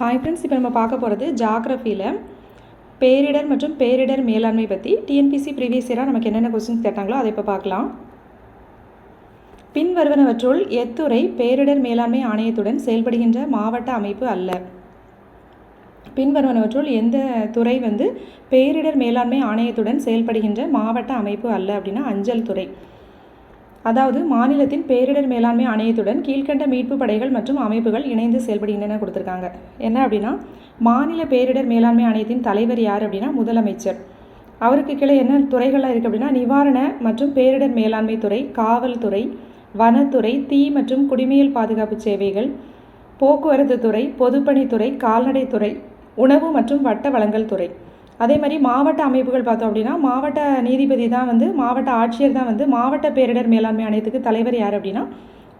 Hi friends இப்போ நம்ம பார்க்க போகிறது ஜாகிரஃபியில் பேரிடர் மற்றும் பேரிடர் மேலாண்மை பற்றி டிஎன்பிசி ப்ரீவியஸ் இயராக நமக்கு என்னென்ன கொஸ்டின்ஸ் கேட்டாங்களோ அதை இப்போ பார்க்கலாம். பின்வருவனவற்றுள் எத்துறை பேரிடர் மேலாண்மை ஆணையத்துடன் செயல்படுகின்ற மாவட்ட அமைப்பு அல்ல. பின்வருவனவற்றுள் எந்த துறை வந்து பேரிடர் மேலாண்மை ஆணையத்துடன் செயல்படுகின்ற மாவட்ட அமைப்பு அல்ல அப்படின்னா அஞ்சல் துறை. அதாவது மாநிலத்தின் பேரிடர் மேலாண்மை ஆணையத்துடன் கீழ்க்கண்ட மீட்பு படைகள் மற்றும் அமைப்புகள் இணைந்து செயல்படுகின்றன கொடுத்துருக்காங்க. என்ன அப்படின்னா மாநில பேரிடர் மேலாண்மை ஆணையத்தின் தலைவர் யார் அப்படின்னா முதலமைச்சர். அவருக்கு கீழே என்ன துறைகள்லாம் இருக்குது அப்படின்னா நிவாரண மற்றும் பேரிடர் மேலாண்மை துறை காவல்துறை வனத்துறை தீ மற்றும் குடிமையல் பாதுகாப்பு சேவைகள் போக்குவரத்து துறை பொதுப்பணித்துறை கால்நடைத்துறை உணவு மற்றும் வட்ட வழங்கல் துறை. அதே மாதிரி மாவட்ட அமைப்புகள் பார்த்தோம் அப்படின்னா மாவட்ட நீதிபதி தான் வந்து மாவட்ட ஆட்சியர் தான் வந்து மாவட்ட பேரிடர் மேலாண்மை ஆணையத்துக்கு தலைவர் யார் அப்படின்னா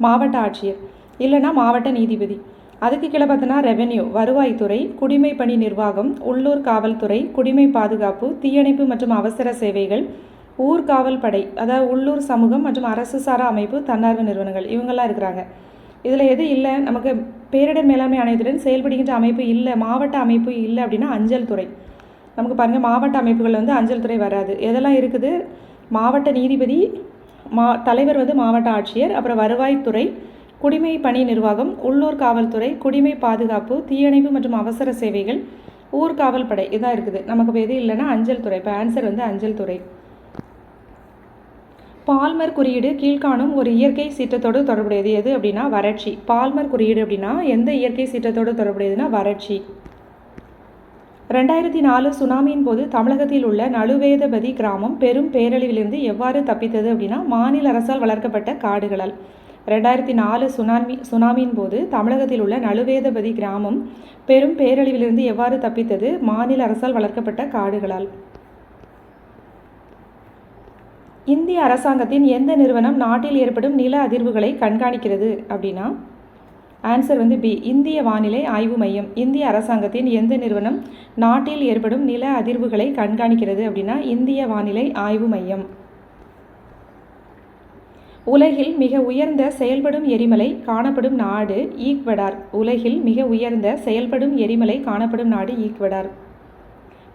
மாவட்ட ஆட்சியர். இல்லைன்னா மாவட்ட நீதிபதி. அதுக்கு கீழே பார்த்தோன்னா ரெவென்யூ வருவாய்த்துறை குடிமை பணி நிர்வாகம் உள்ளூர் காவல்துறை குடிமை பாதுகாப்பு தீயணைப்பு மற்றும் அவசர சேவைகள் ஊர் காவல் படை அதாவது உள்ளூர் சமூகம் மற்றும் அரசு சாரா அமைப்பு தன்னார்வ நிறுவனங்கள் இவங்கெல்லாம் இருக்கிறாங்க. இதில் எது இல்லை நமக்கு பேரிடர் மேலாண்மை ஆணையத்துடன் செயல்படுகின்ற அமைப்பு இல்லை மாவட்ட அமைப்பு இல்லை அப்படின்னா அஞ்சல் துறை. நமக்கு பாருங்கள் மாவட்ட அமைப்புகள் வந்து அஞ்சல் துறை வராது. எதெல்லாம் இருக்குது? மாவட்ட நீதிபதி மா தலைவர் வந்து மாவட்ட ஆட்சியர் அப்புறம் வருவாய்த்துறை குடிமை பணி நிர்வாகம் உள்ளூர் காவல்துறை குடிமை பாதுகாப்பு தீயணைப்பு மற்றும் அவசர சேவைகள் ஊர் காவல் படை இதான் இருக்குது. நமக்கு இப்போ எது இல்லைன்னா அஞ்சல் துறை. இப்போ ஆன்சர் வந்து அஞ்சல் துறை. பால்மர் குறியீடு கீழ்காணும் ஒரு இயற்கை சீற்றத்தோடு தொடர்புடையது எது அப்படின்னா வறட்சி. பால்மர் குறியீடு அப்படின்னா எந்த இயற்கை சீற்றத்தோடு தொடர்புடையதுன்னா வறட்சி. ரெண்டாயிரத்தி நாலு சுனாமியின் போது தமிழகத்தில் உள்ள நழுவேதபதி கிராமம் பெரும் பேரழிவிலிருந்து எவ்வாறு தப்பித்தது அப்படின்னா மாநில அரசால் வளர்க்கப்பட்ட காடுகளால். ரெண்டாயிரத்தி நாலு சுனாமி சுனாமியின் போது தமிழகத்தில் உள்ள நழுவேதபதி கிராமம் பெரும் பேரழிவிலிருந்து எவ்வாறு தப்பித்தது மாநில அரசால் வளர்க்கப்பட்ட காடுகளால். இந்திய அரசாங்கத்தின் எந்த நிறுவனம் நாட்டில் ஏற்படும் நில அதிர்வுகளை கண்காணிக்கிறது அப்படின்னா ஆன்சர் வந்து பி இந்திய வானிலை ஆய்வு மையம். இந்திய அரசாங்கத்தின் எந்த நிறுவனம் நாட்டில் ஏற்படும் நில அதிர்வுகளை கண்காணிக்கிறது அப்படின்னா இந்திய வானிலை ஆய்வு மையம். உலகில் மிக உயர்ந்த செயல்படும் எரிமலை காணப்படும் நாடு ஈக்வடார். உலகில் மிக உயர்ந்த செயல்படும் எரிமலை காணப்படும் நாடு ஈக்வடார்.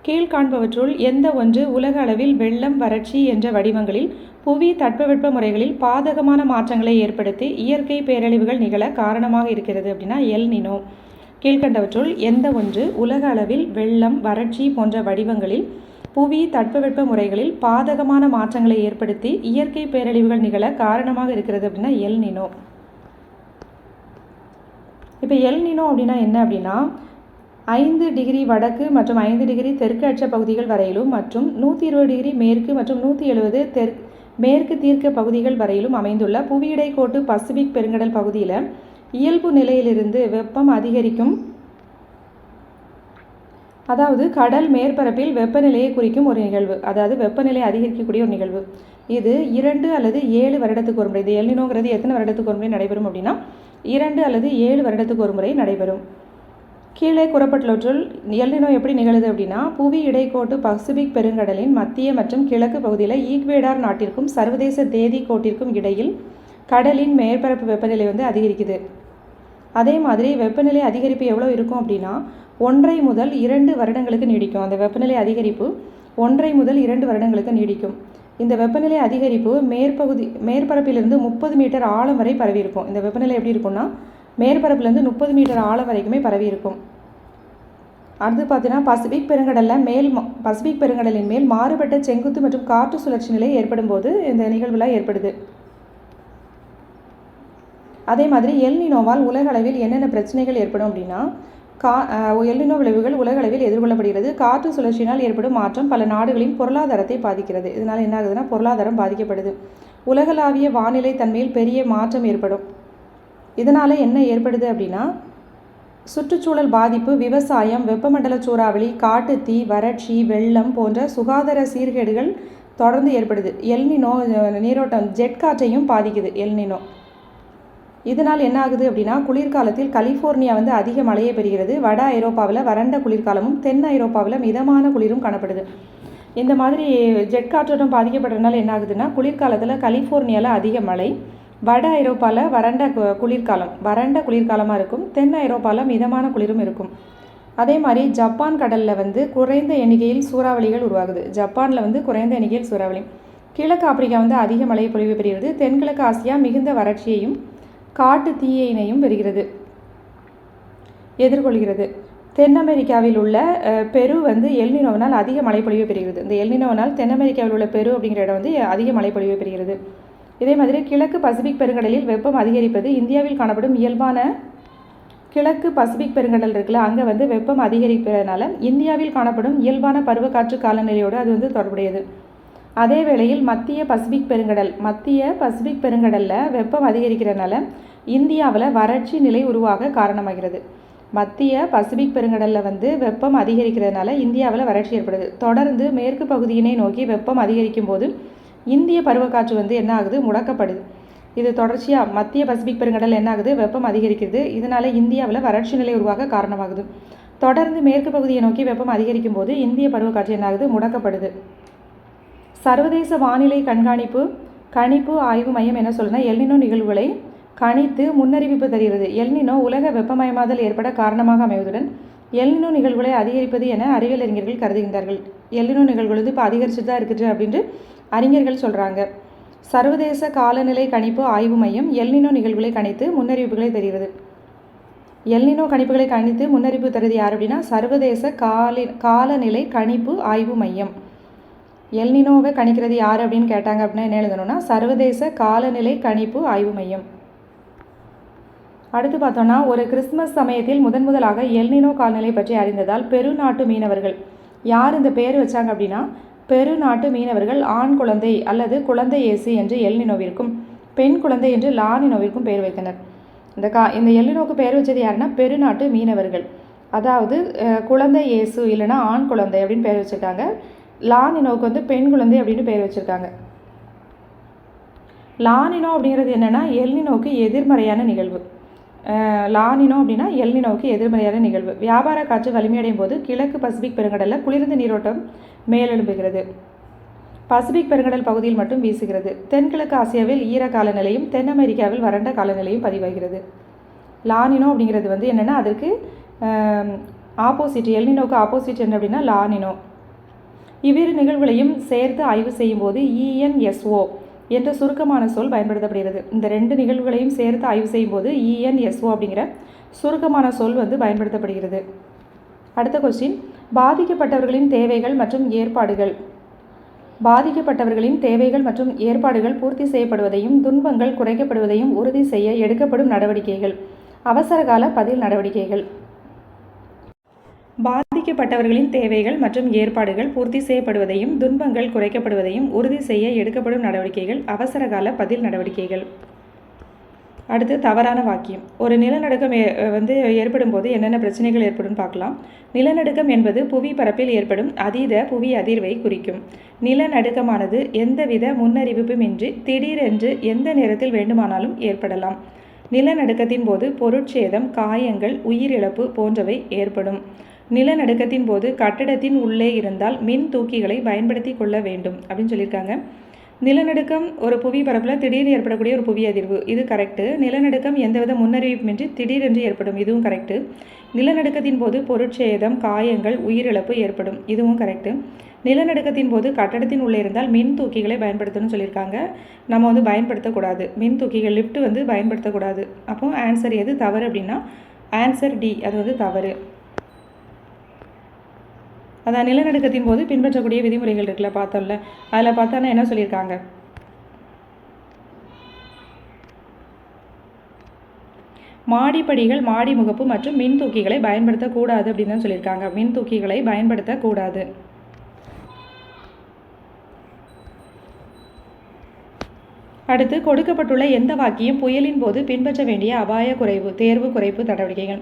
கீழ்காண்பவற்றுள் எந்த ஒன்று உலக அளவில் வெள்ளம் வறட்சி என்ற வடிவங்களில் புவி தட்பவெட்ப முறைகளில் பாதகமான மாற்றங்களை ஏற்படுத்தி இயற்கை பேரழிவுகள் நிகழ காரணமாக இருக்கிறது அப்படின்னா எல் நினோ. கீழ்கண்டவற்றுள் எந்த ஒன்று உலக அளவில் வெள்ளம் வறட்சி போன்ற வடிவங்களில் புவி தட்பவெட்ப முறைகளில் பாதகமான மாற்றங்களை ஏற்படுத்தி இயற்கை பேரழிவுகள் நிகழ காரணமாக இருக்கிறது அப்படின்னா எல் நினோ. இப்போ எல் நினோ அப்படின்னா என்ன அப்படின்னா ஐந்து டிகிரி வடக்கு மற்றும் ஐந்து டிகிரி தெற்கு அச்ச பகுதிகள் வரையிலும் மற்றும் நூற்றி இருபது டிகிரி மேற்கு மற்றும் நூற்றி எழுபது தெற்கு மேற்கு தீர்க்க பகுதிகள் வரையிலும் அமைந்துள்ள புவியிடைக்கோட்டு பசிபிக் பெருங்கடல் பகுதியில் இயல்பு நிலையிலிருந்து வெப்பம் அதிகரிக்கும். அதாவது கடல் மேற்பரப்பில் வெப்பநிலையை குறிக்கும் ஒரு நிகழ்வு. அதாவது வெப்பநிலை அதிகரிக்கக்கூடிய ஒரு நிகழ்வு. இது இரண்டு அல்லது ஏழு வருடத்துக்கு ஒரு முறை இது எல்லினோங்கிறது எத்தனை வருடத்துக்கு ஒரு முறை நடைபெறும் அப்படின்னா இரண்டு அல்லது ஏழு வருடத்துக்கு ஒரு முறை நடைபெறும். கீழே கூறப்பட்டுள்ளவற்றுள் எல்லினோ எப்படி நிகழுது அப்படின்னா புவி இடைக்கோட்டு பசிபிக் பெருங்கடலின் மத்திய மற்றும் கிழக்கு பகுதியில் ஈக்வேடார் நாட்டிற்கும் சர்வதேச தேதி கோட்டிற்கும் இடையில் கடலின் மேற்பரப்பு வெப்பநிலை வந்து அதிகரிக்குது. அதே மாதிரி வெப்பநிலை அதிகரிப்பு எவ்வளோ இருக்கும் அப்படின்னா ஒன்றை முதல் இரண்டு வருடங்களுக்கு நீடிக்கும். அந்த வெப்பநிலை அதிகரிப்பு ஒன்றை முதல் இரண்டு வருடங்களுக்கு நீடிக்கும். இந்த வெப்பநிலை அதிகரிப்பு மேற்பகுதி மேற்பரப்பிலிருந்து முப்பது மீட்டர் ஆழம் வரை பரவி இருக்கும் இந்த வெப்பநிலை எப்படி இருக்கும்னா மேற்பரப்புலேருந்து முப்பது மீட்டர் ஆழம் வரைக்குமே பரவி இருக்கும். அடுத்து பார்த்தீங்கன்னா பசிபிக் பெருங்கடலில் மேல் பசிபிக் பெருங்கடலின் மேல் மாறுபட்ட செங்குத்து மற்றும் காற்று சுழற்சி நிலை ஏற்படும் போது இந்த நிகழ்வுலாம் ஏற்படுது. அதே மாதிரி எல்னினோவால் உலக அளவில் என்னென்ன பிரச்சனைகள் ஏற்படும் அப்படின்னா கா எல்லினோ விளைவுகள் உலக அளவில் எதிர்கொள்ளப்படுகிறது. காற்று சுழற்சியினால் ஏற்படும் மாற்றம் பல நாடுகளின் பொருளாதாரத்தை பாதிக்கிறது. இதனால் என்ன ஆகுதுன்னா பொருளாதாரம் பாதிக்கப்படுது. உலகளாவிய வானிலை தன்மையில் பெரிய மாற்றம் ஏற்படும். இதனால் என்ன ஏற்படுது அப்படின்னா சுற்றுச்சூழல் பாதிப்பு விவசாயம் வெப்பமண்டல சூறாவளி காட்டுத்தீ வறட்சி வெள்ளம் போன்ற சுகாதார சீர்கேடுகள் தொடர்ந்து ஏற்படுது. எல்னினோ நீரோட்டம் ஜெட் காற்றையும் பாதிக்குது எல்னினோ இதனால் என்ன ஆகுது அப்படின்னா குளிர்காலத்தில் கலிஃபோர்னியா வந்து அதிக மழையை பெறுகிறது. வட ஐரோப்பாவில் வறண்ட குளிர்காலமும் தென் ஐரோப்பாவில் மிதமான குளிரும் காணப்படுது. இந்த மாதிரி ஜெட் காற்றோட்டம் பாதிக்கப்படுறதுனால என்ன ஆகுதுன்னா குளிர்காலத்தில் கலிஃபோர்னியாவில் அதிக மழை வட ஐரோப்பாவில் வறண்ட கு- குளிர்காலம் வறண்ட குளிர்காலமாக இருக்கும். தென் ஐரோப்பாவில் மிதமான குளிரும் இருக்கும். அதே மாதிரி ஜப்பான் கடலில் வந்து குறைந்த எண்ணிக்கையில் சூறாவளிகள் உருவாகுது. ஜப்பானில் வந்து குறைந்த எண்ணிக்கையில் சூறாவளி. கிழக்கு ஆப்பிரிக்கா வந்து அதிக மழை பொழிவு பெறுகிறது. தென்கிழக்கு ஆசியா மிகுந்த வறட்சியையும் காட்டு தீயினையும் பெறுகிறது. எதிர்கொள்கிறது. தென் அமெரிக்காவில் உள்ள பெரு வந்து எல்னினோவினால் அதிக மழைப்பொழிவு பெறுகிறது. இந்த எல்னினோவினால் தென் அமெரிக்காவில் உள்ள பெரு அப்படிங்கிற இடம் வந்து அதிக மழைப்பொழிவு பெறுகிறது. இதே மாதிரி கிழக்கு பசிபிக் பெருங்கடலில் வெப்பம் அதிகரிப்பது இந்தியாவில் காணப்படும் இயல்பான கிழக்கு பசிபிக் பெருங்கடல் இருக்குல்ல அங்கே வந்து வெப்பம் அதிகரிப்பதனால இந்தியாவில் காணப்படும் இயல்பான பருவக்காற்று காலநிலையோடு அது வந்து தொடர்புடையது. அதே வேளையில் மத்திய பசிபிக் பெருங்கடல் மத்திய பசிபிக் பெருங்கடலில் வெப்பம் அதிகரிக்கிறதுனால இந்தியாவில் வறட்சி நிலை உருவாக காரணமாகிறது. மத்திய பசிபிக் பெருங்கடலில் வந்து வெப்பம் அதிகரிக்கிறதுனால இந்தியாவில் வறட்சி ஏற்படுது. தொடர்ந்து மேற்கு பகுதியினை நோக்கி வெப்பம் அதிகரிக்கும் போது இந்திய பருவக்காற்று வந்து என்ன ஆகுது? முடக்கப்படுது. இது தொடர்ச்சியாக மத்திய பசிபிக் பெருங்கடல் என்ன ஆகுது? வெப்பம் அதிகரிக்கிறது. இதனால் இந்தியாவில் வறட்சி நிலை உருவாக காரணமாகுது. தொடர்ந்து மேற்கு பகுதியை நோக்கி வெப்பம் அதிகரிக்கும் போது இந்திய பருவக்காற்று என்ன ஆகுது? முடக்கப்படுது. சர்வதேச வானிலை கண்காணிப்பு கணிப்பு ஆய்வு மையம் என்ன சொல்லுன்னா எல்னினோ நிகழ்வுகளை கணித்து முன்னறிவிப்பு தருகிறது. எல்னினோ உலக வெப்பமயமாதல் ஏற்பட காரணமாக அமைவதுடன் எல்னினோ நிகழ்வுகளை அதிகரிப்பது என அறிவியல் அறிஞர்கள் கருதுகின்றார்கள். எல்னினோ நிகழ்வுகள் வந்து இப்போ அதிகரிச்சுட்டு தான் இருக்குது அப்படின்ட்டு அறிஞர்கள் சொல்கிறாங்க சர்வதேச காலநிலை கணிப்பு ஆய்வு மையம் எல்னினோ நிகழ்வுகளை கணித்து முன்னறிவிப்புகளை தருகிறது. எல்னினோ கணிப்புகளை கணித்து முன்னறிவிப்பு தருவது யார் அப்படின்னா சர்வதேச காலி காலநிலை கணிப்பு ஆய்வு மையம். எல்னினோவை கணிக்கிறது யார் அப்படின்னு கேட்டாங்க அப்படின்னா என்ன எழுதணும்னா சர்வதேச காலநிலை கணிப்பு ஆய்வு மையம். அடுத்து பார்த்தோம்னா ஒரு கிறிஸ்துமஸ் சமயத்தில் முதன் முதலாக எல்னினோ காலநிலை பற்றி அறிந்ததால் பெருநாட்டு மீனவர்கள். யார் இந்த பேர் வச்சாங்க அப்படின்னா பெருநாட்டு மீனவர்கள் ஆண் குழந்தை அல்லது குழந்தை இயேசு என்று எல்லினோவிற்கும் பெண் குழந்தை என்று லானினோவிற்கும் பெயர் வைத்தனர். இந்த கா இந்த எல்லினோக்கு பெயர் வச்சது யாருன்னா பெருநாட்டு மீனவர்கள். அதாவது குழந்தை இயேசு இல்லைன்னா ஆண் குழந்தை அப்படின்னு பெயர் வச்சுருக்காங்க. லானினோவுக்கு வந்து பெண் குழந்தை அப்படின்னு பெயர் வச்சுருக்காங்க. லானினோ அப்படிங்கிறது என்னென்னா எல்லினோவுக்கு எதிர்மறையான நிகழ்வு. லானினோ அப்படின்னா எல்லினோவுக்கு எதிர்மறையான நிகழ்வு. வியாபார காற்று வலிமையடையும் போது கிழக்கு பசிபிக் பெருங்கடலில் குளிர்ந்த நீரோட்டம் மேலெழும்புகிறது. பசிபிக் பெருங்கடல் பகுதியில் மட்டும் வீசுகிறது. தென்கிழக்கு ஆசியாவில் ஈர காலநிலையும் தென் அமெரிக்காவில் வறண்ட காலநிலையும் பதிவாகிறது. லானினோ அப்படிங்கிறது வந்து என்னென்னா அதற்கு ஆப்போசிட் எல்னினோக்கு ஆப்போசிட் என்ன அப்படின்னா லானினோ. இவ்விரு நிகழ்வுகளையும் சேர்த்து ஆய்வு செய்யும்போது இஎன்எஸ்ஓ என்ற சுருக்கமான சொல் பயன்படுத்தப்படுகிறது. இந்த ரெண்டு நிகழ்வுகளையும் சேர்த்து ஆய்வு செய்யும்போது இஎன்எஸ்ஓ அப்படிங்கிற சுருக்கமான சொல் வந்து பயன்படுத்தப்படுகிறது. அடுத்த கொஸ்டின் பாதிக்கப்பட்டவர்களின் தேவைகள் மற்றும் ஏற்பாடுகள். பாதிக்கப்பட்டவர்களின் தேவைகள் மற்றும் ஏற்பாடுகள் பூர்த்தி செய்யப்படுவதையும் துன்பங்கள் குறைக்கப்படுவதையும் உறுதி செய்ய எடுக்கப்படும் நடவடிக்கைகள். அவசரகால பதில் நடவடிக்கைகள். பாதிக்கப்பட்டவர்களின் தேவைகள் மற்றும் ஏற்பாடுகள் பூர்த்தி செய்யப்படுவதையும் துன்பங்கள் குறைக்கப்படுவதையும் உறுதி செய்ய எடுக்கப்படும் நடவடிக்கைகள் அவசரகால பதில் நடவடிக்கைகள். அடுத்து தவறான வாக்கியம். ஒரு நிலநடுக்கம் ஏ- வந்து ஏற்படும் போது என்னென்ன பிரச்சனைகள் ஏற்படும் பார்க்கலாம். நிலநடுக்கம் என்பது புவி பரப்பில் ஏற்படும் அதீத புவி அதிர்வை குறிக்கும். நிலநடுக்கமானது எந்தவித முன்னறிவிப்புமின்றி திடீரென்று எந்த நேரத்தில் வேண்டுமானாலும் ஏற்படலாம். நிலநடுக்கத்தின் போது பொருட்சேதம் காயங்கள் உயிரிழப்பு போன்றவை ஏற்படும். நிலநடுக்கத்தின் போது கட்டடத்தின் உள்ளே இருந்தால் மின் தூக்கிகளை பயன்படுத்தி கொள்ள வேண்டும் அப்படின்னு சொல்லியிருக்காங்க. நிலநடுக்கம் ஒரு புவி பரப்பில் திடீர்னு ஏற்படக்கூடிய ஒரு புவி அதிர்வு. இது கரெக்டு நிலநடுக்கம் எந்தவித முன்னறிவிப்புமின்றி திடீரென்று ஏற்படும். இதுவும் கரெக்டு நிலநடுக்கத்தின் போது பொருட்சேதம் காயங்கள் உயிரிழப்பு ஏற்படும். இதுவும் கரெக்டு நிலநடுக்கத்தின் போது கட்டடத்தின் உள்ளே இருந்தால் மின் தூக்கிகளை பயன்படுத்தணும்னு சொல்லியிருக்காங்க. நம்ம வந்து பயன்படுத்தக்கூடாது. மின் தூக்கிகள் லிஃப்ட் வந்து பயன்படுத்தக்கூடாது. அப்போ ஆன்சர் எது தவறு அப்படின்னா ஆன்சர் டி அது வந்து தவறு. அதான் நிலநடுக்கத்தின் போது பின்பற்றக்கூடிய விதிமுறைகள் இருக்குல்ல பார்த்தோம்ல. அதில் பார்த்தோன்னா என்ன சொல்லியிருக்காங்க? மாடிப்படிகள் மாடி முகப்பு மற்றும் மின் தூக்கிகளை பயன்படுத்தக்கூடாது அப்படின்னு தான் சொல்லியிருக்காங்க. மின் தூக்கிகளை பயன்படுத்தக்கூடாது. அடுத்து கொடுக்கப்பட்டுள்ள எந்த வாக்கியம் புயலின் போது பின்பற்ற வேண்டிய அபாய குறைவு தேர்வு குறைப்பு நடவடிக்கைகள்.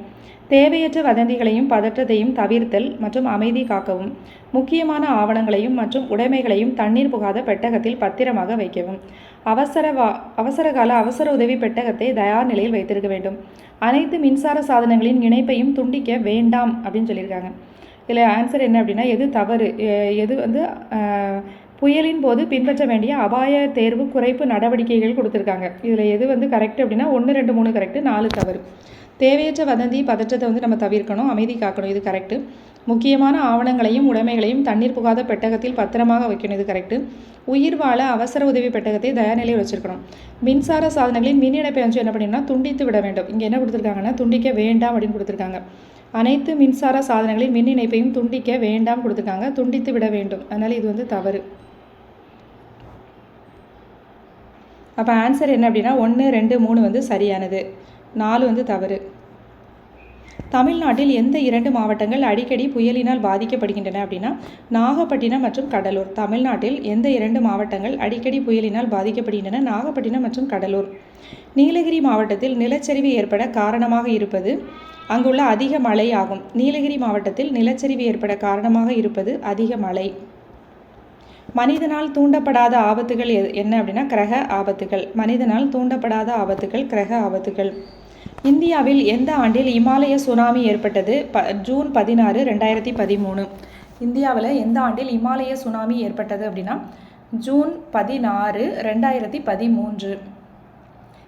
தேவையற்ற வதந்திகளையும் பதற்றத்தையும் தவிர்த்தல் மற்றும் அமைதி காக்கவும். முக்கியமான ஆவணங்களையும் மற்றும் உடைமைகளையும் தண்ணீர் புகாத பெட்டகத்தில் பத்திரமாக வைக்கவும். அவசர வா அவசரகால அவசர உதவி பெட்டகத்தை தயார் நிலையில் வைத்திருக்க வேண்டும். அனைத்து மின்சார சாதனங்களின் இணைப்பையும் துண்டிக்க வேண்டாம் அப்படின்னு சொல்லியிருக்காங்க. இதில் ஆன்சர் என்ன அப்படின்னா எது தவறு? எது வந்து புயலின் போது பின்பற்ற வேண்டிய அபாய தேர்வு குறைப்பு நடவடிக்கைகள் கொடுத்துருக்காங்க. இதில் எது வந்து கரெக்ட் அப்படின்னா ஒன்று ரெண்டு மூணு கரெக்டு நாலு தவறு. தேவையற்ற வதந்தி பதற்றத்தை வந்து நம்ம தவிர்க்கணும் அமைதி காக்கணும் இது கரெக்டு முக்கியமான ஆவணங்களையும் உடைமைகளையும் தண்ணீர் புகாத பெட்டகத்தில் பத்திரமாக வைக்கணும் இது கரெக்டு உயிர் வாழ அவசர உதவி பெட்டகத்தை தயாநிலையில் வச்சுருக்கணும். வச்சிருக்கணும் மின்சார சாதனங்களின் மின் இணைப்பை வந்து என்ன பண்ணிங்கன்னா துண்டித்து விட வேண்டும். இங்கே என்ன கொடுத்துருக்காங்கன்னா துண்டிக்க வேண்டாம் அப்படின்னு கொடுத்துருக்காங்க. அனைத்து மின்சார சாதனங்களின் மின் இணைப்பையும் துண்டிக்க வேண்டாம் கொடுத்துருக்காங்க. துண்டித்து விட வேண்டும். அதனால் இது வந்து தவறு. அப்போ ஆன்சர் என்ன அப்படின்னா ஒன்று ரெண்டு மூணு வந்து சரியானது. நாலு வந்து தவறு. தமிழ்நாட்டில் எந்த இரண்டு மாவட்டங்கள் அடிக்கடி புயலினால் பாதிக்கப்படுகின்றன அப்படின்னா நாகப்பட்டினம் மற்றும் கடலூர். தமிழ்நாட்டில் எந்த இரண்டு மாவட்டங்கள் அடிக்கடி புயலினால் பாதிக்கப்படுகின்றன? நாகப்பட்டினம் மற்றும் கடலூர். நீலகிரி மாவட்டத்தில் நிலச்சரிவு ஏற்பட காரணமாக இருப்பது அங்குள்ள அதிக மழை ஆகும். நீலகிரி மாவட்டத்தில் நிலச்சரிவு ஏற்பட காரணமாக இருப்பது அதிக மழை. மனிதனால் தூண்டப்படாத ஆபத்துகள் என்ன அப்படின்னா கிரக ஆபத்துகள். மனிதனால் தூண்டப்படாத ஆபத்துகள் கிரக ஆபத்துகள். இந்தியாவில் எந்த ஆண்டில் இமாலய சுனாமி ஏற்பட்டது? ப ஜூன் பதினாறு ரெண்டாயிரத்தி பதிமூணு. இந்தியாவில் எந்த ஆண்டில் இமாலய சுனாமி ஏற்பட்டது அப்படின்னா ஜூன் பதினாறு ரெண்டாயிரத்தி பதிமூன்று.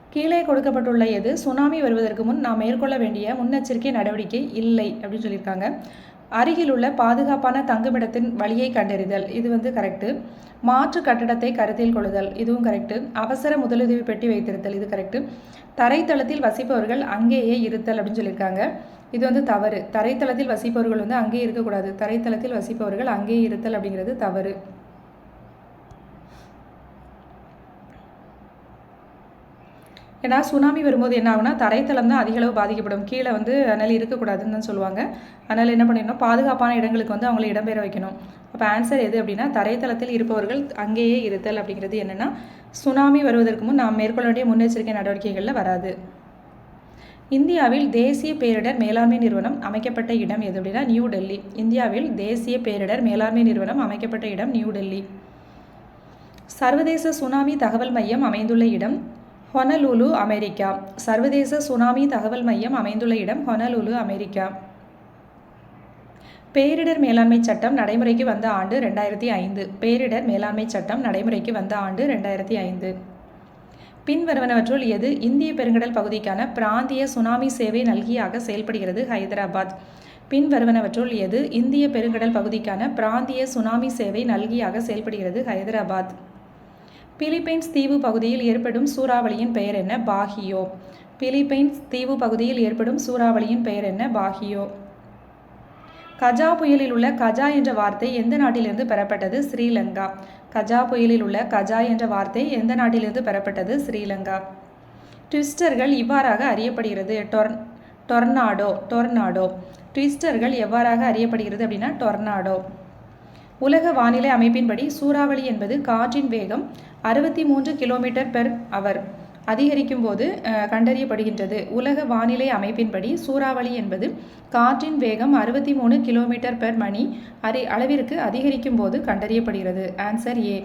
கீழே கொடுக்கப்பட்டுள்ள எது? சுனாமி வருவதற்கு முன் நாம் மேற்கொள்ள வேண்டிய முன்னெச்சரிக்கை நடவடிக்கை இல்லை அப்படின்னு சொல்லியிருக்காங்க. அருகில் உள்ள பாதுகாப்பான தங்குமிடத்தின் வழியை கண்டறிதல். இது வந்து கரெக்டு மாற்று கட்டடத்தை கருத்தில் கொள்ளுதல். இதுவும் கரெக்டு அவசர முதலுதவி பெட்டி வைத்திருத்தல். இது கரெக்டு தரைத்தளத்தில் வசிப்பவர்கள் அங்கேயே இருத்தல் அப்படின்னு சொல்லியிருக்காங்க. இது வந்து தவறு. தரைத்தளத்தில் வசிப்பவர்கள் வந்து அங்கேயே இருக்கக்கூடாது. தரைத்தளத்தில் வசிப்பவர்கள் அங்கேயே இருத்தல் அப்படிங்கிறது தவறு. ஏன்னா சுனாமி வரும்போது என்ன ஆகுனா தரைத்தளம் தான் அதிகளவு பாதிக்கப்படும். கீழே வந்து அதனால் இருக்கக்கூடாதுன்னு தான் சொல்லுவாங்க. அதனால் என்ன பண்ணிடணும்? பாதுகாப்பான இடங்களுக்கு வந்து அவங்களை இடம்பெற வைக்கணும். அப்போ ஆன்சர் எது அப்படின்னா தரைத்தளத்தில் இருப்பவர்கள் அங்கேயே இருத்தல் அப்படிங்கிறது என்னென்னா சுனாமி வருவதற்கு முன் நாம் மேற்கொள்ள வேண்டிய முன்னெச்சரிக்கை நடவடிக்கைகளில் வராது. இந்தியாவில் தேசிய பேரிடர் மேலாண்மை நிறுவனம் அமைக்கப்பட்ட இடம் எது அப்படின்னா நியூ டெல்லி. இந்தியாவில் தேசிய பேரிடர் மேலாண்மை நிறுவனம் அமைக்கப்பட்ட இடம் நியூ டெல்லி. சர்வதேச சுனாமி தகவல் மையம் அமைந்துள்ள இடம் ஹொனலுலு அமெரிக்கா. சர்வதேச சுனாமி தகவல் மையம் அமைந்துள்ள இடம் ஹொனலுலு அமெரிக்கா. பேரிடர் மேலாண்மை சட்டம் நடைமுறைக்கு வந்த ஆண்டு ரெண்டாயிரத்தி ஐந்து. பேரிடர் மேலாண்மை சட்டம் நடைமுறைக்கு வந்த ஆண்டு ரெண்டாயிரத்தி ஐந்து. பின்வருவனவற்றுள் எது இந்திய பெருங்கடல் பகுதிக்கான பிராந்திய சுனாமி சேவை நல்கியாக செயல்படுகிறது ஹைதராபாத். பின்வருவனவற்றுள் எது இந்திய பெருங்கடல் பகுதிக்கான பிராந்திய சுனாமி சேவை நல்கியாக செயல்படுகிறது ஹைதராபாத். பிலிப்பைன்ஸ் தீவு பகுதியில் ஏற்படும் சூறாவளியின் பெயர் என்ன? பாகியோ. பிலிப்பைன்ஸ் தீவு பகுதியில் ஏற்படும் சூறாவளியின் பெயர் என்ன? பாகியோ. கஜா புயலில் உள்ள கஜா என்ற வார்த்தை எந்த நாட்டிலிருந்து பெறப்பட்டது? ஸ்ரீலங்கா. கஜா புயலில் உள்ள கஜா என்ற வார்த்தை எந்த நாட்டிலிருந்து பெறப்பட்டது? ஸ்ரீலங்கா. ட்விஸ்டர்கள் இவ்வாறாக அறியப்படுகிறது. டொர் டொர்னாடோ டொர்னாடோ. ட்விஸ்டர்கள் எவ்வாறாக அறியப்படுகிறது அப்படின்னா டொர்னாடோ. உலக வானிலை அமைப்பின்படி சூறாவளி என்பது காற்றின் வேகம் அறுபத்தி மூன்று கிலோமீட்டர் பெர் அவர். அதிகரிக்கும் போது கண்டறியப்படுகின்றது. உலக வானிலை அமைப்பின்படி சூறாவளி என்பது காற்றின் வேகம் அறுபத்தி மூணு கிலோமீட்டர் பெர் மணி அரை அளவிற்கு அதிகரிக்கும் போது கண்டறியப்படுகிறது. Answer A.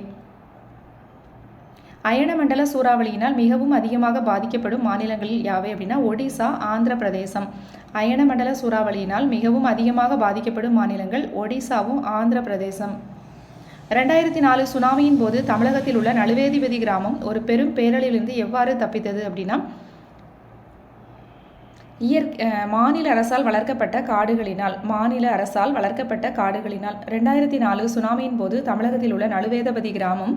அயனமண்டல சூறாவளியினால் மிகவும் அதிகமாக பாதிக்கப்படும் மாநிலங்களில் யாவை அப்படின்னா ஒடிசா ஆந்திர பிரதேசம். அயனமண்டல சூறாவளியினால் மிகவும் அதிகமாக பாதிக்கப்படும் மாநிலங்கள் ஒடிசாவும் ஆந்திர பிரதேசம் ரெண்டாயிரத்தி நாலு சுனாமியின் போது தமிழகத்தில் உள்ள நலுவேதிபதி கிராமம் ஒரு பெரும் பேரழிவிலிருந்து எவ்வாறு தப்பித்தது அப்படின்னா இயற் மாநில அரசால் வளர்க்கப்பட்ட காடுகளினால் மாநில அரசால் வளர்க்கப்பட்ட காடுகளினால் ரெண்டாயிரத்தி நாலு சுனாமியின் போது தமிழகத்தில் உள்ள நலுவேதபதி கிராமம்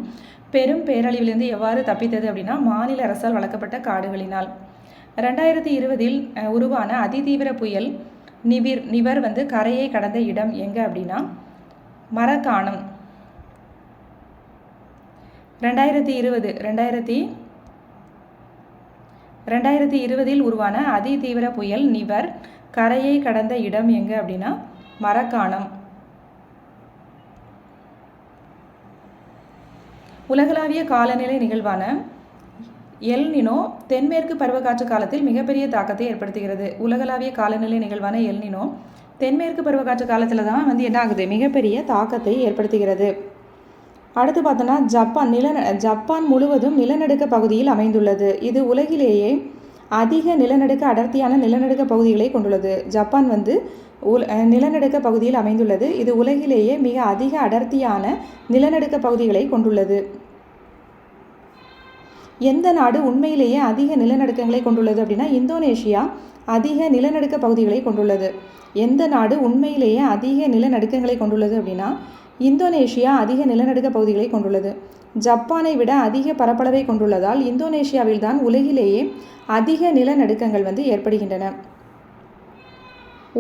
பெரும் பேரழிவிலிருந்து எவ்வாறு தப்பித்தது அப்படின்னா மாநில அரசால் வளர்க்கப்பட்ட காடுகளினால். ரெண்டாயிரத்தி இருபதில் உருவான அதிதீவிர புயல் நிவிர் நிவர் வந்து கரையை கடந்த இடம் எங்கே அப்படின்னா மரக்காணம். ரெண்டாயிரத்தி இருபது ரெண்டாயிரத்தி ரெண்டாயிரத்தி இருபதில் உருவான அதிதீவிர புயல் நிவர் கரையை கடந்த இடம் எங்கே அப்படின்னா மரக்காணம். உலகளாவிய காலநிலை நிகழ்வான எல்னினோ தென்மேற்கு பருவக்காற்று காலத்தில் மிகப்பெரிய தாக்கத்தை ஏற்படுத்துகிறது. உலகளாவிய காலநிலை நிகழ்வான எல்னினோ தென்மேற்கு பருவக்காற்று காலத்தில் தான் வந்து என்ன ஆகுது? மிகப்பெரிய தாக்கத்தை ஏற்படுத்துகிறது. அடுத்து பார்த்தோன்னா ஜப்பான் நில ஜப்பான் முழுவதும் நிலநடுக்க பகுதியில் அமைந்துள்ளது. இது உலகிலேயே அதிக நிலநடுக்க அடர்த்தியான நிலநடுக்க பகுதிகளை கொண்டுள்ளது. ஜப்பான் வந்து உல நிலநடுக்க பகுதியில் அமைந்துள்ளது. இது உலகிலேயே மிக அதிக அடர்த்தியான நிலநடுக்க பகுதிகளை கொண்டுள்ளது. எந்த நாடு உண்மையிலேயே அதிக நிலநடுக்கங்களை கொண்டுள்ளது அப்படின்னா இந்தோனேஷியா அதிக நிலநடுக்க பகுதிகளை கொண்டுள்ளது. எந்த நாடு உண்மையிலேயே அதிக நிலநடுக்கங்களை கொண்டுள்ளது அப்படின்னா இந்தோனேஷியா அதிக நிலநடுக்க பகுதிகளை கொண்டுள்ளது. ஜப்பானை விட அதிக பரப்பளவை கொண்டுள்ளதால் இந்தோனேஷியாவில் தான் உலகிலேயே அதிக நிலநடுக்கங்கள் வந்து ஏற்படுகின்றன.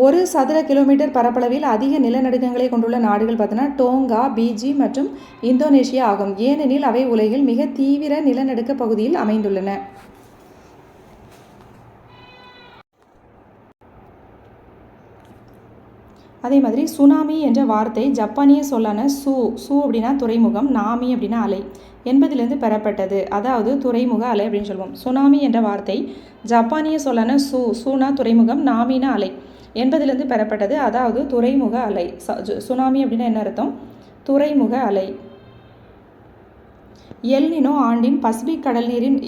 ஒரு சதுர கிலோமீட்டர் பரப்பளவில் அதிக நிலநடுக்கங்களை கொண்டுள்ள நாடுகள் பார்த்தோன்னா டோங்கா பிஜி மற்றும் இந்தோனேஷியா ஆகும். ஏனெனில் அவை உலகில் மிக தீவிர நிலநடுக்க பகுதியில் அமைந்துள்ளன. அதே மாதிரி சுனாமி என்ற வார்த்தை ஜப்பானிய சொல்லான சு சு அப்படின்னா துறைமுகம் நாமி அப்படின்னா அலை. என்பதிலிருந்து பெறப்பட்டது. அதாவது துறைமுக அலை அப்படின்னு சொல்லுவோம் சுனாமி என்ற வார்த்தை ஜப்பானிய சொல்லான சு சூனா துறைமுகம் நாமினா அலை. என்பதிலிருந்து பெறப்பட்டது. அதாவது துறைமுக அலை. ச- சுனாமி அப்படின்னா என்ன அர்த்தம்? துறைமுக அலை. எல்னினோ ஆண்டின் பசிபிக் கடல் நீரின்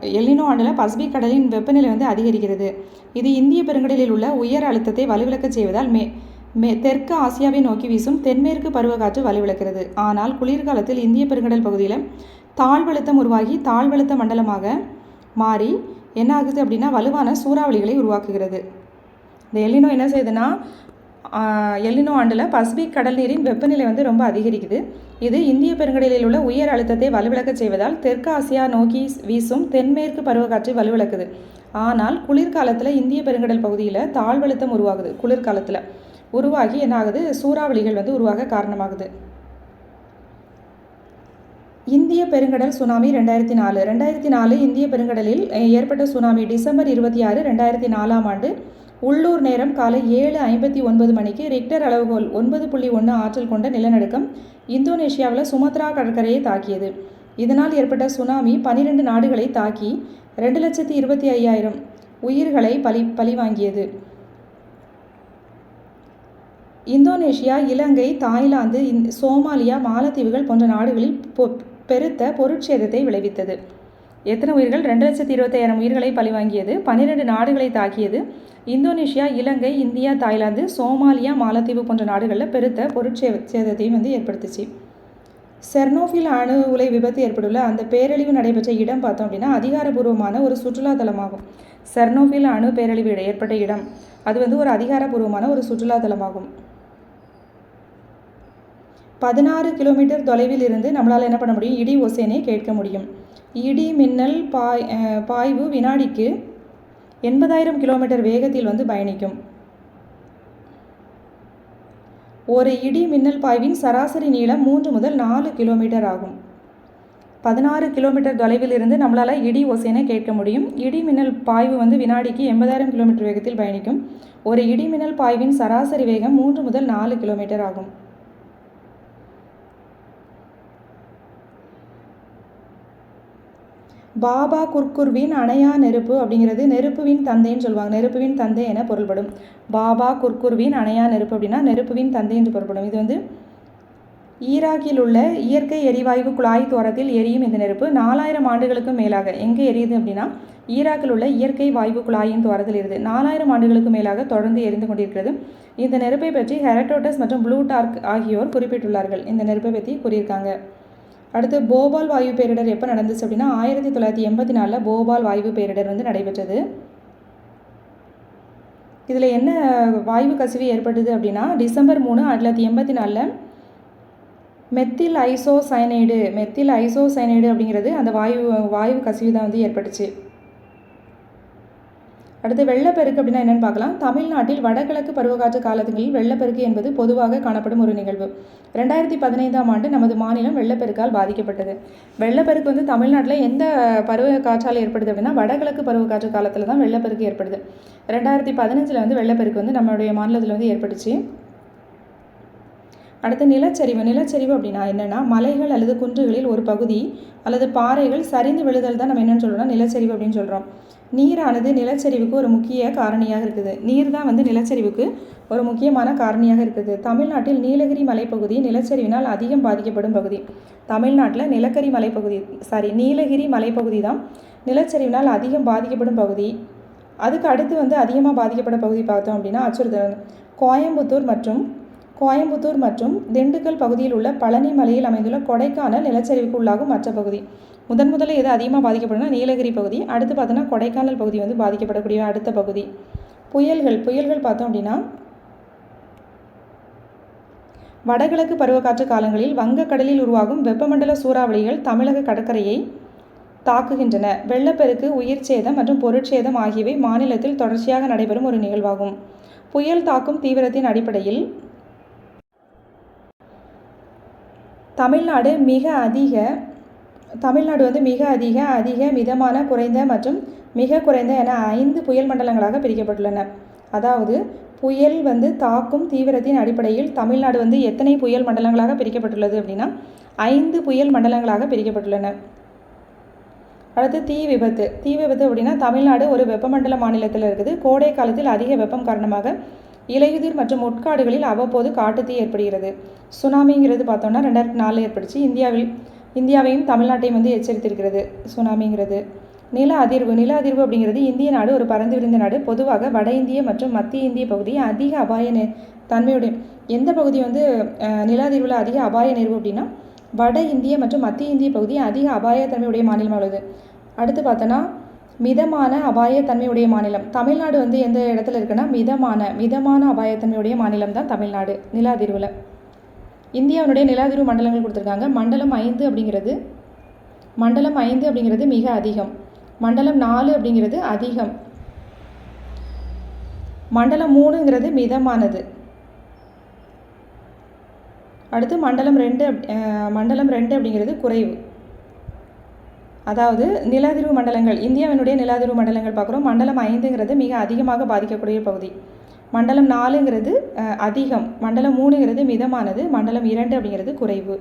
எல்னினோ ஆண்டில் பசிபிக் கடலின் வெப்பநிலை வந்து அதிகரிக்கிறது. இது இந்திய பெருங்கடலில் உள்ள உயர் அழுத்தத்தை வலுவிழக்கச் செய்வதால் மே மே தெற்கு ஆசியாவை நோக்கி வீசும் தென்மேற்கு பருவக்காற்று வலுவிழக்கிறது ஆனால் குளிர்காலத்தில் இந்திய பெருங்கடல் பகுதியில் தாழ்வழுத்தம் உருவாகி தாழ்வழுத்த மண்டலமாக மாறி என்ன ஆகுது அப்படின்னா வலுவான சூறாவளிகளை உருவாக்குகிறது. இந்த எல்லினோ என்ன செய்யுதுன்னா எல்லினோ ஆண்டில் பசிபிக் கடல் நீரின் வெப்பநிலை வந்து ரொம்ப அதிகரிக்குது. இது இந்திய பெருங்கடலில் உள்ள உயர் அழுத்தத்தை வலுவிழக்க செய்வதால் தெற்கு ஆசியா நோக்கி வீசும் தென்மேற்கு பருவக்காற்றை வலுவிழக்குது. ஆனால் குளிர்காலத்தில் இந்திய பெருங்கடல் பகுதியில் தாழ்வழுத்தம் உருவாகுது குளிர்காலத்தில். உருவாகி என்ன ஆகுது சூறாவளிகள் வந்து உருவாக காரணமாகுது. இந்திய பெருங்கடல் சுனாமி ரெண்டாயிரத்தி நாலு. ரெண்டாயிரத்தி நாலு இந்திய பெருங்கடலில் ஏற்பட்ட சுனாமி டிசம்பர் இருபத்தி ஆறு ரெண்டாயிரத்தி நாலாம் ஆண்டு உள்ளூர் நேரம் காலை ஏழு ஐம்பத்தி ஒன்பது மணிக்கு ரிக்டர் அளவுகோல் ஒன்பது புள்ளி ஒன்று ஆற்றல் கொண்ட நிலநடுக்கம் இந்தோனேஷியாவில் சுமத்ரா கடற்கரையை தாக்கியது. இதனால் ஏற்பட்ட சுனாமி பனிரெண்டு நாடுகளை தாக்கி ரெண்டு லட்சத்தி இருபத்தி ஐயாயிரம் உயிர்களை பலி பழிவாங்கியது. இந்தோனேஷியா இலங்கை தாய்லாந்து இந் சோமாலியா மாலத்தீவுகள் போன்ற நாடுகளில் பொ- பெருத்த பொருட்சேதத்தை விளைவித்தது. எத்தனை உயிர்கள்? ரெண்டு லட்சத்தி இருபத்தாயிரம் உயிர்களை பழிவாங்கியது. பன்னிரெண்டு நாடுகளை தாக்கியது. Indonesia Ilangai India Thailand Somalia மாலத்தீவு போன்ற நாடுகளில் பெருத்த பொருட்சே சேதத்தையும் வந்து ஏற்படுத்துச்சு. செர்னோஃபில் அணு உலை விபத்து ஏற்பட்டுள்ள அந்த பேரழிவு நடைபெற்ற இடம் பார்த்தோம் அப்படின்னா அதிகாரப்பூர்வமான ஒரு சுற்றுலாத்தலமாகும். செர்னோஃபில் அணு பேரழிவு ஏற்பட்ட இடம். அது வந்து ஒரு அதிகாரப்பூர்வமான ஒரு சுற்றுலாத்தலமாகும். பதினாறு கிலோமீட்டர் தொலைவில் இருந்து நம்மளால் என்ன பண்ண முடியும்? இடி ஓசேனே கேட்க முடியும். இடி மின்னல் பாய் பாய்வு வினாடிக்கு எண்பதாயிரம் கிலோமீட்டர் வேகத்தில் வந்து பயணிக்கும். ஒரு இடி மின்னல் பாய்வின் சராசரி நீளம் மூன்று முதல் நாலு கிலோமீட்டர் ஆகும். பதினாறு கிலோமீட்டர் தொலைவில் இருந்து நம்மளால் இடி ஓசைனை கேட்க முடியும். இடி மின்னல் பாய்வு வந்து வினாடிக்கு எண்பதாயிரம் கிலோமீட்டர் வேகத்தில் பயணிக்கும். ஒரு இடி மின்னல் பாய்வின் சராசரி வேகம் மூன்று முதல் நாலு கிலோமீட்டர் ஆகும். பாபா குர்குர்வின் அணையா நெருப்பு அப்படிங்கிறது நெருப்புவின் தந்தைன்னு சொல்லுவாங்க. நெருப்புவின் தந்தை என பொருள்படும். பாபா குர்குர்வின் அணையா நெருப்பு அப்படின்னா நெருப்புவின் தந்தை என்று பொருள்படும். இது வந்து ஈராக்கில் உள்ள இயற்கை எரிவாயு குழாய் தோரத்தில் எரியும் இந்த நெருப்பு. நாலாயிரம் ஆண்டுகளுக்கும் மேலாக எங்கே எரியுது அப்படின்னா ஈராக்கில் உள்ள இயற்கை வாயு குழாயின் துவாரத்தில் இருந்து. நாலாயிரம் ஆண்டுகளுக்கு மேலாக தொடர்ந்து எரிந்து கொண்டிருக்கிறது. இந்த நெருப்பை பற்றி ஹெரட்டோட்டஸ் மற்றும் ப்ளூடார்க் ஆகியோர் குறிப்பிட்டுள்ளார்கள். இந்த நெருப்பை பற்றி கூறியிருக்காங்க. அடுத்து போபால் வாயு பேரிடர் எப்போ நடந்துச்சு அப்படின்னா ஆயிரத்தி தொள்ளாயிரத்தி எண்பத்தி நாலில் போபால் வாயு பேரிடர் வந்து நடைபெற்றது. இதில் என்ன வாயு கசிவு ஏற்பட்டது அப்படின்னா டிசம்பர் மூணு ஆயிரத்தி தொள்ளாயிரத்தி எண்பத்தி நாலில் மெத்தில் ஐசோசைனைடு மெத்தில் ஐசோசைனைடு அப்படிங்கிறது அந்த வாயு வாயு கசிவு தான் வந்து ஏற்பட்டுச்சு. அடுத்து வெள்ளப்பெருக்கு அப்படின்னா என்னென்னு பார்க்கலாம். தமிழ்நாட்டில் வடகிழக்கு பருவக்காற்று காலங்களில் வெள்ளப்பெருக்கு என்பது பொதுவாக காணப்படும் ஒரு நிகழ்வு. ரெண்டாயிரத்தி பதினைந்தாம் ஆண்டு நமது மாநிலம் வெள்ளப்பெருக்கால் பாதிக்கப்பட்டது. வெள்ளப்பெருக்கு வந்து தமிழ்நாட்டில் எந்த பருவ காற்றால் ஏற்படுது அப்படின்னா வடகிழக்கு பருவக்காற்று காலத்தில் தான் வெள்ளப்பெருக்கு ஏற்படுது. ரெண்டாயிரத்தி பதினஞ்சில் வந்து வெள்ளப்பெருக்கு வந்து நம்மளுடைய மாநிலத்தில் வந்து ஏற்பட்டுச்சு. அடுத்து நிலச்சரிவு. நிலச்சரிவு அப்படின்னா என்னென்னா மலைகள் அல்லது குன்றுகளில் ஒரு பகுதி அல்லது பாறைகள் சரிந்து விழுதல் தான் நம்ம என்னென்னு சொல்கிறோம்னா நிலச்சரிவு அப்படின்னு சொல்கிறோம் நீரானது நிலச்சரிவுக்கு ஒரு முக்கிய காரணியாக இருக்குது. நீர் தான் வந்து நிலச்சரிவுக்கு ஒரு முக்கியமான காரணியாக இருக்குது. தமிழ்நாட்டில் நீலகிரி மலைப்பகுதி நிலச்சரிவினால் அதிகம் பாதிக்கப்படும் பகுதி. தமிழ்நாட்டில் நிலக்கரி மலைப்பகுதி சாரி நீலகிரி மலைப்பகுதி தான் நிலச்சரிவினால் அதிகம் பாதிக்கப்படும் பகுதி. அதுக்கு அடுத்து வந்து அதிகமாக பாதிக்கப்பட்ட பகுதி பார்த்தோம் அப்படின்னா அச்சுறுத்தல். கோயம்புத்தூர் மற்றும் கோயம்புத்தூர் மற்றும் திண்டுக்கல் பகுதியில் உள்ள பழனி மலையில் அமைந்துள்ள கொடைக்கானல் நிலச்சரிவுக்கு உள்ளாகும் மற்ற பகுதி. முதன் முதல்ல எது அதிகமாக பாதிக்கப்படும்னா நீலகிரி பகுதி அடுத்து பார்த்தோன்னா கொடைக்கானல் பகுதி வந்து பாதிக்கப்படக்கூடிய அடுத்த பகுதி. புயல்கள் புயல்கள் பார்த்தோம் அப்படின்னா வடகிழக்கு பருவக்காற்று காலங்களில் வங்கக்கடலில் உருவாகும் வெப்பமண்டல சூறாவளிகள் தமிழக கடற்கரையை தாக்குகின்றன. வெள்ளப்பெருக்கு உயிர் சேதம் மற்றும் பொருட்சேதம் ஆகியவை மாநிலத்தில் தொடர்ச்சியாக நடைபெறும் ஒரு நிகழ்வாகும். புயல் தாக்கும் தீவிரத்தின் அடிப்படையில் தமிழ்நாடு மிக அதிக தமிழ்நாடு வந்து மிக அதிக அதிக மிதமான குறைந்த மற்றும் மிக குறைந்த என ஐந்து புயல் மண்டலங்களாக பிரிக்கப்பட்டுள்ளன. அதாவது புயல் வந்து தாக்கும் தீவிரத்தின் அடிப்படையில் தமிழ்நாடு வந்து எத்தனை புயல் மண்டலங்களாக பிரிக்கப்பட்டுள்ளது அப்படின்னா ஐந்து புயல் மண்டலங்களாக பிரிக்கப்பட்டுள்ளன. அடுத்து தீ விபத்து. தீ விபத்து அப்படின்னா தமிழ்நாடு ஒரு வெப்பமண்டல மாநிலத்தில் இருக்குது. கோடை காலத்தில் அதிக வெப்பம் காரணமாக இலையுதிர் மற்றும் உட்காடுகளில் அவ்வப்போது காட்டுத்தீ ஏற்படுகிறது. சுனாமிங்கிறது பார்த்தோம்னா ரெண்டாயிரத்தி நாலில் ஏற்பட்டுச்சு. இந்தியாவில் இந்தியாவையும் தமிழ்நாட்டையும் வந்து எச்சரித்திருக்கிறது சுனாமிங்கிறது. நில அதிர்வு நில அதிர்வு அப்படிங்கிறது இந்திய நாடு ஒரு பறந்து விழுந்த நாடு. பொதுவாக வட இந்திய மற்றும் மத்திய இந்திய பகுதி அதிக அபாய தன்மையுடைய எந்த பகுதி வந்து நில அதிர்வில் அதிக அபாய நேர்வு அப்படின்னா வட இந்திய மற்றும் மத்திய இந்திய பகுதி அதிக அபாயத்தன்மையுடைய மாநிலமாக உள்ளது. அடுத்து பார்த்தோன்னா மிதமான அபாயத்தன்மையுடைய மாநிலம். தமிழ்நாடு வந்து எந்த இடத்துல இருக்குன்னா மிதமான மிதமான அபாயத்தன்மையுடைய மாநிலம் தான் தமிழ்நாடு நில அதிர்வில். இந்தியாவினுடைய நிலாதிர்வு மண்டலங்கள் கொடுத்துருக்காங்க. மண்டலம் ஐந்து அப்படிங்கிறது மண்டலம் ஐந்து அப்படிங்கிறது மிக அதிகம். மண்டலம் நாலு அப்படிங்கிறது அதிகம். மண்டலம் மூணுங்கிறது மிதமானது. அடுத்து மண்டலம் ரெண்டு அப்- மண்டலம் ரெண்டு அப்படிங்கிறது குறைவு. அதாவது நிலதிர்வு மண்டலங்கள் இந்தியாவினுடைய நிலதிர்வு மண்டலங்கள் பார்க்குறோம். மண்டலம் ஐந்துங்கிறது மிக அதிகமாக பாதிக்கக்கூடிய பகுதி. மண்டலம் நாலுங்கிறது அதிகம். மண்டலம் மூணுங்கிறது மிதமானது மண்டலம் இரண்டு அப்படிங்கிறது குறைவு.